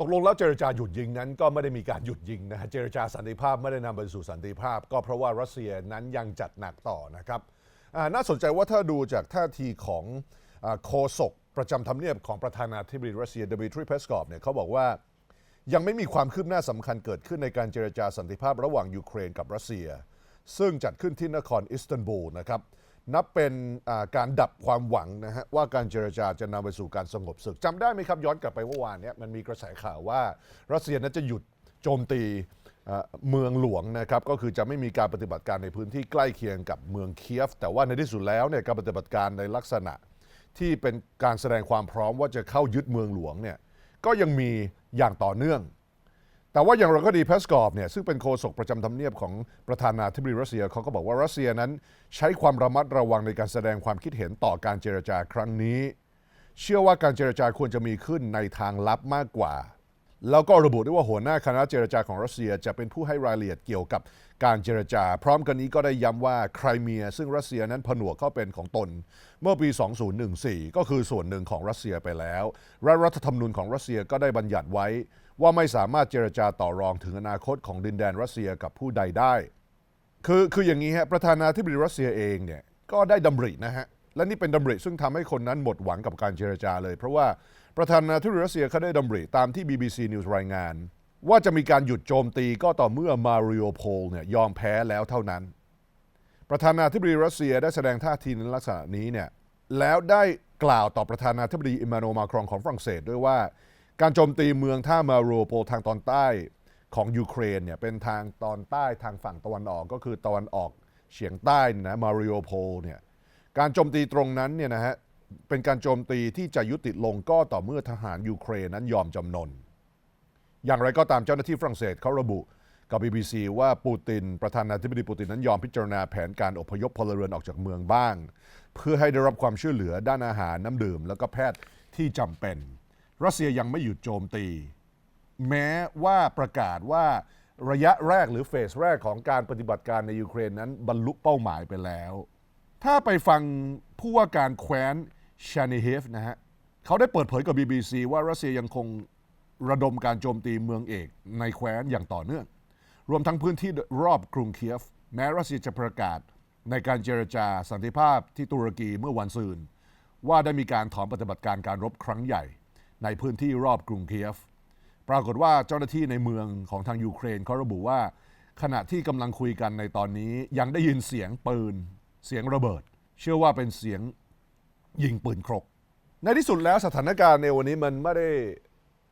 ตกลงแล้วเจรจาหยุดยิงนั้นก็ไม่ได้มีการหยุดยิงนะเจรจาสันติภาพไม่ได้นำไปสู่สันติภาพ ก็เพราะว่ารัสเซียนั้นยังจัดหนักต่อนะครับน่าสนใจว่าถ้าดูจากท่าทีของอโฆษกประจำทำเนียบของประธานาธิบดีรัสเซียดมิทรีเพสกอฟเนี่ยเขาบอกว่ายังไม่มีความคืบหน้าสำคัญเกิดขึ้นในการเจรจาสันติภาพระหว่างยูเครนกับรัสเซีย ซึ่งจัดขึ้นที่นครอิสตันบูลนะครับ นับเป็นการดับความหวังนะฮะว่าการเจรจาจะนำไปสู่การสงบศึกจำได้ไหมครับ ย้อนกลับไปเมื่อวานเนี้มันมีกระแสข่าวว่า รัสเซียนั้นจะหยุดโจมตีเมืองหลวงนะครับก็คือจะไม่มีการปฏิบัติการในพื้นที่ใกล้เคียงกับเมืองเคียฟ แต่ว่าในที่สุดแล้วเนี่ยการปฏิบัติการในลักษณะที่เป็นการแสดงความพร้อมว่าจะเข้ายึดเมืองหลวงเนี่ยก็ยังมีอย่างต่อเนื่อง แต่ว่าอย่างไรก็ดีเพสกอฟเนี่ยซึ่งเป็นโฆษกประจำทำเนียบของประธานาธิบดีรัสเซียเขาก็บอกว่ารัสเซียนั้น ใช้ความระมัดระวังในการแสดงความคิดเห็นต่อการเจรจาครั้งนี้ เชื่อว่าการเจรจาควรจะมีขึ้นในทางลับมากกว่า แล้วก็ระบุด้วยว่าหัวหน้าคณะเจรจาของรัสเซียจะเป็นผู้ให้รายละเอียดเกี่ยวกับการเจรจา พร้อมกันนี้ก็ได้ย้ำว่าไครเมีย ซึ่งรัสเซียนั้นผนวกเข้าเป็นของตน เมื่อปี 2014 ก็คือส่วนหนึ่งของรัสเซียไปแล้ว และรัฐธรรมนูญของรัสเซียก็ได้บัญญัติไว้ ว่าไม่สามารถเจรจาต่อรองถึงอนาคตของดินแดนรัสเซียกับผู้ใดได้ คือคืออย่างนี้ฮะประธานาธิบดีรัสเซียเองเนี่ยก็ได้ดำรินะฮะและนี่เป็นดำริซึ่งทำให้คนนั้นหมดหวังกับการเจรจาเลย เพราะว่าประธานาธิบดีรัสเซียเขาได้ดำริตามที่ BBC News รายงาน ว่าจะมีการหยุดโจมตีก็ต่อเมื่อมาริโอโพลเนี่ยยอมแพ้แล้วเท่านั้น ประธานาธิบดีรัสเซียได้แสดงท่าทีในลักษณะนี้เนี่ยแล้วได้กล่าวต่อประธานาธิบดีอิมมานูเอมาครองของฝรั่งเศสด้วยว่า การโจมตีเมืองท่ามาริโอโพลทางตอนใต้ของยูเครนเนี่ยเป็นทางตอนใต้ทางฝั่งตะวันออกก็คือตะวันออกเฉียงใต้นะมาริโอโพลเนี่ยการโจมตีตรงนั้นเนี่ยนะฮะเป็นการโจมตีที่จะยุติลงก็ต่อเมื่อทหารยูเครนนั้นยอมจำนน อย่างไรก็ตามเจ้าหน้าที่ฝรั่งเศสเขาระบุกับ BBC ว่าปูติน ประธานาธิบดีปูตินนั้นยอมพิจารณาแผนการอพยพพลเรือนออกจากเมืองบ้าง เพื่อให้ได้รับความช่วยเหลือด้านอาหารน้ำดื่ม แล้วก็แพทย์ที่จำเป็น รัสเซียยังไม่หยุดโจมตี แม้ว่าประกาศว่าระยะแรกหรือเฟสแรกของการปฏิบัติการในยูเครนนั้นบรรลุเป้าหมายไปแล้ว ถ้าไปฟังผู้ว่าการแคว้นชานิเฮฟนะฮะเขาได้เปิดเผยกับ BBC ว่ารัสเซียยังคงระดมการโจมตีเมืองเอกในแคว้นอย่างต่อเนื่อง รวมทั้งพื้นที่รอบกรุงเคียฟ แม้รัสเซียจะประกาศในการเจรจาสันติภาพที่ตุรกีเมื่อวันซืน ว่าได้มีการถอนปฏิบัติการการรบครั้งใหญ่ ในพื้นที่รอบกรุงเคียฟ ปรากฏว่าเจ้าหน้าที่ในเมืองของทางยูเครนเขาระบุว่า ขณะที่กำลังคุยกันในตอนนี้ยังได้ยินเสียงปืน เสียงระเบิด เชื่อว่าเป็นเสียงยิงปืนครก ในที่สุดแล้วสถานการณ์ในวันนี้มันไม่ได้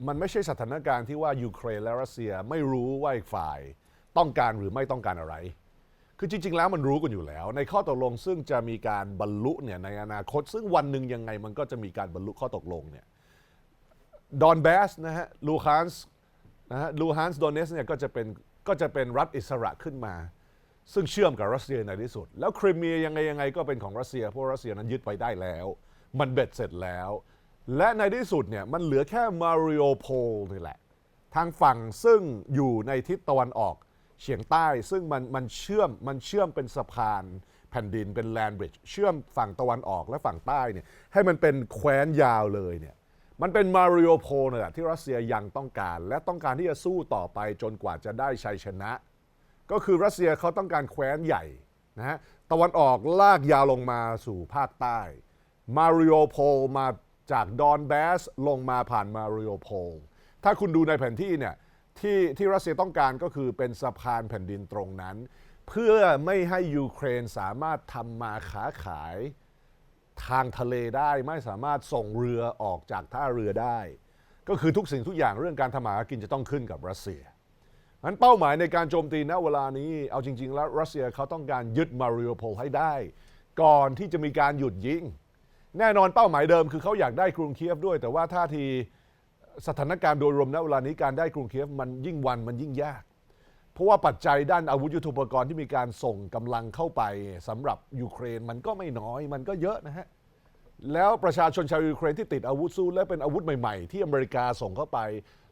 มันไม่ใช่สถานการณ์ที่ว่ายูเครนและรัสเซียไม่รู้ว่าอีกฝ่ายต้องการหรือไม่ต้องการอะไร คือจริง ๆ แล้วมันรู้กันอยู่แล้ว ในข้อตกลงซึ่งจะมีการบรรลุเนี่ยในอนาคต ซึ่งวันหนึ่งยังไงมันก็จะมีการบรรลุข้อตกลงเนี่ย ดอนแบสนะฮะลูฮานส์นะฮะลูฮานส์ดอนเนสเนี่ยก็จะเป็นก็จะเป็นรัฐอิสระขึ้นมา ซึ่งเชื่อมกับรัสเซียในที่สุด แล้วคริเมียยังไงยังไงก็เป็นของรัสเซีย เพราะรัสเซียนั้นยึดไปได้แล้ว มันเบ็ดเสร็จแล้ว และในที่สุดเนี่ยมันเหลือแค่มาริโอโพลนี่แหละ ทางฝั่งซึ่งอยู่ในทิศตะวันออกเฉียงใต้ซึ่งมันมันเชื่อมมันเชื่อมเป็นสะพานแผ่นดินเป็นแลนบริดจ์เชื่อมฝั่งตะวันออกและฝั่งใต้เนี่ยให้มันเป็นแคว้นยาวเลยเนี่ย มันเป็นมาริโอโพนี่แหละที่รัสเซียยังต้องการ และต้องการที่จะสู้ต่อไปจนกว่าจะได้ชัยชนะ ก็คือรัสเซียเขาต้องการแคว้นใหญ่นะฮะตะวันออกลากยาวลงมาสู่ภาคใต้มาริโอโพมาจากดอนแบสลงมาผ่านมาริโอโพถ้าคุณดูในแผนที่เนี่ยที่ที่รัสเซียต้องการก็คือเป็นสะพานแผ่นดินตรงนั้น เพื่อไม่ให้ยูเครนสามารถทำมาค้าขาย ทางทะเลได้ไม่สามารถส่งเรือออกจากท่าเรือได้ ก็คือทุกสิ่งทุกอย่างเรื่องการทำมาหากินจะต้องขึ้นกับรัสเซียนั้นเป้าหมายในการโจมตีณเวลานี้ เอาจริง ๆ แล้วรัสเซียเขาต้องการยึดมาริโอโพลให้ได้ ก่อนที่จะมีการหยุดยิง แน่นอนเป้าหมายเดิมคือเขาอยากได้กรุงเคียฟด้วย แต่ว่าท่าทีสถานการณ์โดยรวมณเวลานี้การได้กรุงเคียฟมันยิ่งวันมันยิ่งยาก เพราะว่าปัจจัยด้านอาวุธยุทโธปกรณ์ที่มีการส่งกำลังเข้าไปสำหรับยูเครนมันก็ไม่น้อยมันก็เยอะนะฮะ แล้วประชาชนชาวยูเครนที่ติดอาวุธสู้และเป็นอาวุธใหม่ๆ ที่อเมริกาส่งเข้าไป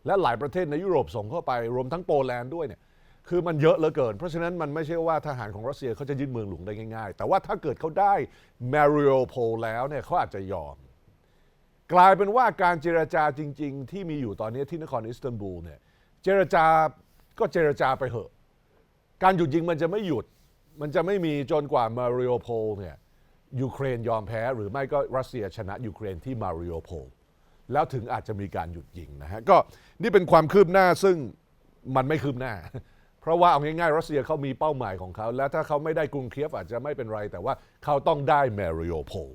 และหลายประเทศในยุโรปส่งเข้าไป รวมทั้งโปแลนด์ด้วยเนี่ยคือมันเยอะเหลือเกิน เพราะฉะนั้นมันไม่ใช่ว่าทหารของรัสเซียเขาจะยึดเมืองหลวงได้ง่าย ๆ แต่ว่าถ้าเกิดเขาได้มาริโอโพลแล้วเนี่ยเขาอาจจะยอม กลายเป็นว่าการเจรจาจริง ๆ ที่มีอยู่ตอนนี้ที่นครอิสตันบูลเนี่ยเจรจา ก็เจรจาไปเหอะ การหยุดยิงมันจะไม่หยุด มันจะไม่มีจนกว่ามาริโอโพลเนี่ยยูเครนยอมแพ้ หรือไม่ก็รัสเซียชนะยูเครนที่มาริโอโพลแล้วถึงอาจจะมีการหยุดยิงนะฮะก็นี่เป็นความคืบหน้าซึ่งมันไม่คืบหน้า เพราะว่าเอาง่ายๆ รัสเซียเขามีเป้าหมายของเขา แล้วถ้าเขาไม่ได้กรุงเคียฟอาจจะไม่เป็นไร แต่ว่าเขาต้องได้มาริโอโพล